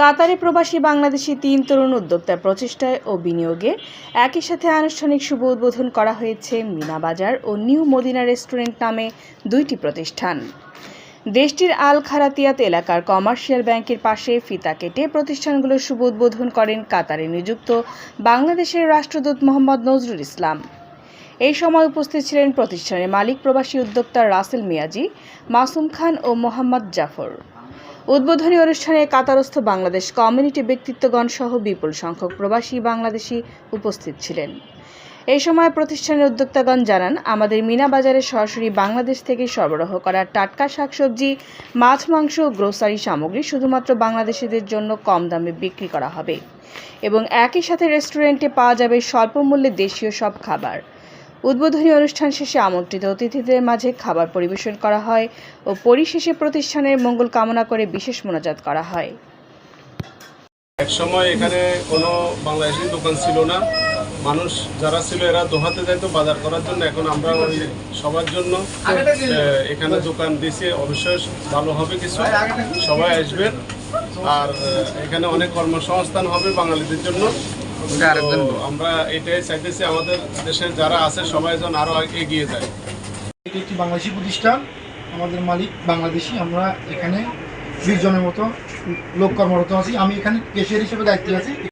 কাতারে প্রবাসী বাংলাদেশি তিন তরুণ উদ্যোক্তার প্রচেষ্টায় ও বিনিয়োগে একই সাথে আনুষ্ঠানিক শুভ উদ্বোধন করা হয়েছে মিনা বাজার ও নিউ মদিনা রেস্টুরেন্ট নামে দুইটি প্রতিষ্ঠান। দেশটির আল খারাতিয়াত এলাকার কমার্শিয়াল ব্যাংকের পাশে ফিতা কেটে প্রতিষ্ঠানগুলোর শুভ উদ্বোধন করেন কাতারে নিযুক্ত বাংলাদেশের রাষ্ট্রদূত মোহাম্মদ নজরুল ইসলাম। এই সময় উপস্থিত ছিলেন প্রতিষ্ঠানের মালিক প্রবাসী উদ্যোক্তা রাসেল মিয়াজি, মাসুম খান ও মোহাম্মদ জাফর। উদ্বোধনী অনুষ্ঠানে কাতারস্থ বাংলাদেশ কমিউনিটি ব্যক্তিত্বগণ সহ বিপুল সংখ্যক প্রবাসী বাংলাদেশি উপস্থিত ছিলেন। এই সময় প্রতিষ্ঠানের উদ্যোক্তাগণ জানান, আমাদের মিনা বাজারে সরাসরি বাংলাদেশ থেকে সরবরাহ করা টাটকা শাকসবজি, মাছ, মাংস গ্রোসারি সামগ্রী শুধুমাত্র বাংলাদেশিদের জন্য কম দামে বিক্রি করা হবে এবং একই সাথে রেস্টুরেন্টে পাওয়া যাবে স্বল্প মূল্যে দেশীয় সব খাবার। উদ্বোধনী অনুষ্ঠান শেষে আমন্ত্রিত অতিথিদের মাঝে খাবার পরিবেশন করা হয় ও পরিশেষে প্রতিষ্ঠানের মঙ্গল কামনা করে বিশেষ মোনাজাত করা হয়। এক সময় এখানে কোনো বাংলাদেশি দোকান ছিল না। মানুষ যারা ছিল এরা দোহাতে যাইতো বাজার করার জন্য। এখন আমরা সবার জন্য এখানে দোকান দিয়েছি অবশ্যই ভালো হবে কিছু। সবাই আসবেন। আর এখানে অনেক কর্মসংস্থান হবে বাঙালিদের জন্য। আমরা এটাই চাইতেছি আমাদের দেশের যারা আছে সবাই যেন আরও এগিয়ে যায়। এটি একটি বাংলাদেশি প্রতিষ্ঠান আমাদের মালিক বাংলাদেশি আমরা এখানে বিশ জনের মতো লোক কর্মরত আছি। আমি এখানে কেশিয়ার হিসেবে দায়িত্বে আছি।